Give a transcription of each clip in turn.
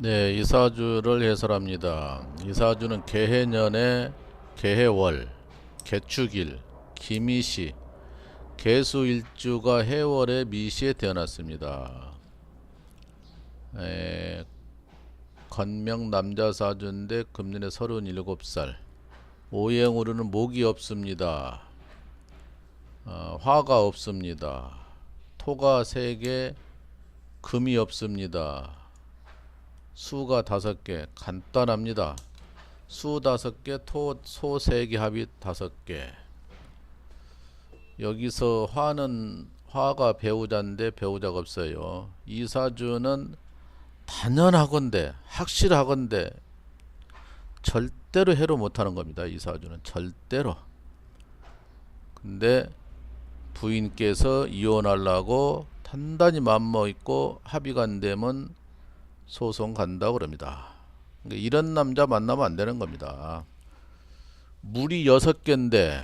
네, 이사주를 해설합니다. 이사주는 개해년에 개해월, 개축일, 기미시, 개수일주가 해월의 미시에 태어났습니다. 에, 건명 남자 사주인데 금년에 37살. 오행으로는 목이 없습니다. 어, 화가 없습니다. 토가 3개, 금이 없습니다. 수가 다섯 개 간단합니다. 수 다섯 개, 토, 소 세 개 합이 다섯 개. 여기서 화는 화가 배우자인데 배우자가 없어요. 이사주는 단연하건대 확실하건대 절대로 해로 못하는 겁니다. 이사주는 절대로. 근데 부인께서 이혼하려고 단단히 맘먹 있고 합의가 안 되면 소송 간다 그럽니다. 그러니까 이런 남자 만나면 안 되는 겁니다. 물이 여섯 개인데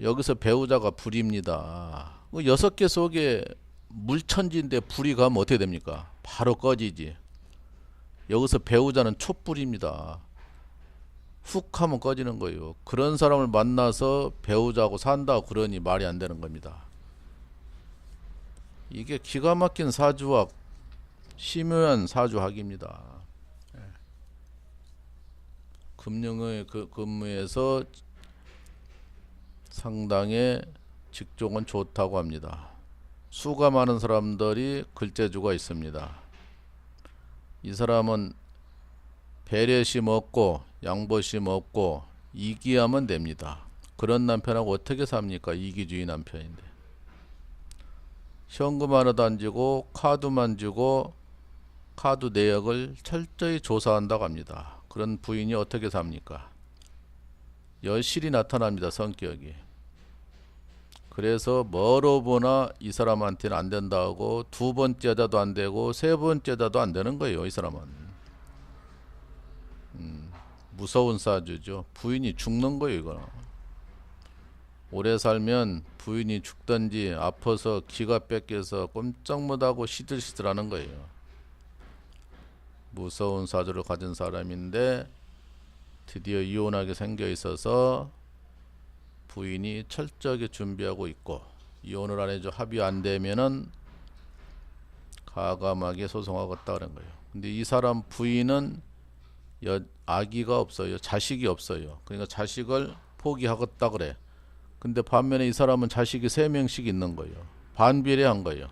여기서 배우자가 불입니다. 그 여섯 개 속에 물천지인데 불이 가면 어떻게 됩니까? 바로 꺼지지. 여기서 배우자는 촛불입니다. 훅 하면 꺼지는 거예요. 그런 사람을 만나서 배우자고 산다 그러니 말이 안 되는 겁니다. 이게 기가 막힌 사주학 심오한 사주학입니다. 예. 금융의 그 근무에서 상당히 직종은 좋다고 합니다. 수가 많은 사람들이 글재주가 있습니다. 이 사람은 배려심 없고 양보심 없고 이기하면 됩니다. 그런 남편하고 어떻게 삽니까? 이기주의 남편인데. 현금 하나 던지고 카드만 주고 카드 내역을 철저히 조사한다고 합니다. 그런 부인이 어떻게 삽니까? 여실히 나타납니다. 성격이. 그래서 뭐로 보나 이 사람한테는 안 된다고 두 번째 여자도 안 되고 세 번째 여자도 안 되는 거예요. 이 사람은. 음, 무서운 사주죠. 부인이 죽는 거예요. 이거. 오래 살면 부인이 죽든지 아파서 기가 뺏겨서 꼼짝 못하고 시들시들하는 거예요. 무서운 사주를 가진 사람인데 드디어 이혼하게 생겨 있어서 부인이 철저하게 준비하고 있고 이혼을 안 해줘 합의 안 되면은 가감하게 소송하겠다 그런 거예요. 근데 이 사람 부인은 여, 아기가 없어요. 자식이 없어요. 그러니까 자식을 포기하겠다 그래. 근데 반면에 이 사람은 자식이 세 명씩 있는 거예요. 반비례한 거예요.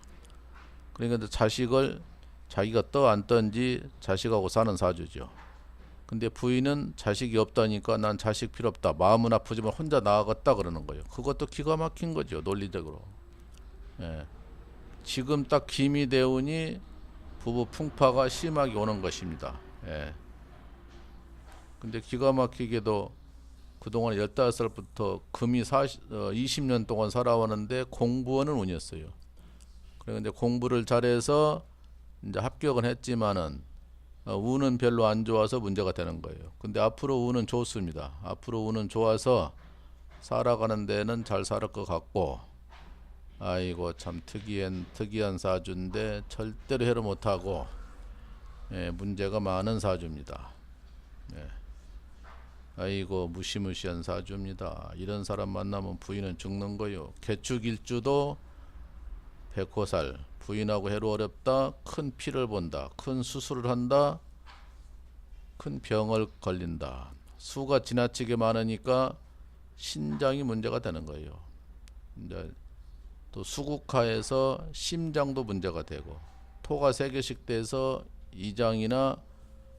그러니까 자식을 자기가 떠 안 떤지 자식하고 사는 사주죠. 근데 부인은 자식이 없다니까 난 자식 필요 없다. 마음은 아프지만 혼자 나아갔다 그러는 거예요. 그것도 기가 막힌 거죠. 논리적으로. 예. 지금 딱 김이 되오니 부부 풍파가 심하게 오는 것입니다. 예. 근데 기가 막히게도 그동안 15살부터 금이 40, 어, 20년 동안 살아왔는데 공부하는 운이었어요. 그런데 공부를 잘해서 이제 합격은 했지만은 어, 운은 별로 안 좋아서 문제가 되는 거예요. 근데 앞으로 운은 좋습니다. 앞으로 운은 좋아서 살아가는 데는 잘살것 같고 아이고 참 특이한 특이한 사주인데 절대로 해를 못하고 예, 문제가 많은 사주입니다. 예. 아이고 무시무시한 사주입니다. 이런 사람 만나면 부인은 죽는 거요. 개축일주도 백호살 부인하고 해로 어렵다. 큰 피를 본다. 큰 수술을 한다. 큰 병을 걸린다. 수가 지나치게 많으니까 신장이 문제가 되는 거예요. 이제 또 수국화에서 심장도 문제가 되고 토가 세 개씩 돼서 이장이나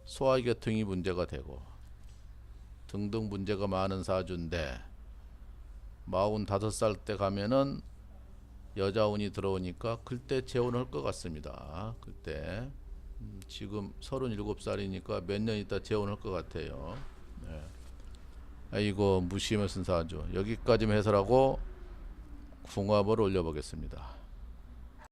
소화계통이 문제가 되고 등등 문제가 많은 사주인데 마흔 다섯 살때 가면은 여자 운이 들어오니까 그때 재혼할 것 같습니다. 그때 음, 지금 37살이니까 몇 년 있다 재혼할 것 같아요. 네. 아이고 무심을 쓴 사주 여기까지만 해설하고 궁합을 올려보겠습니다.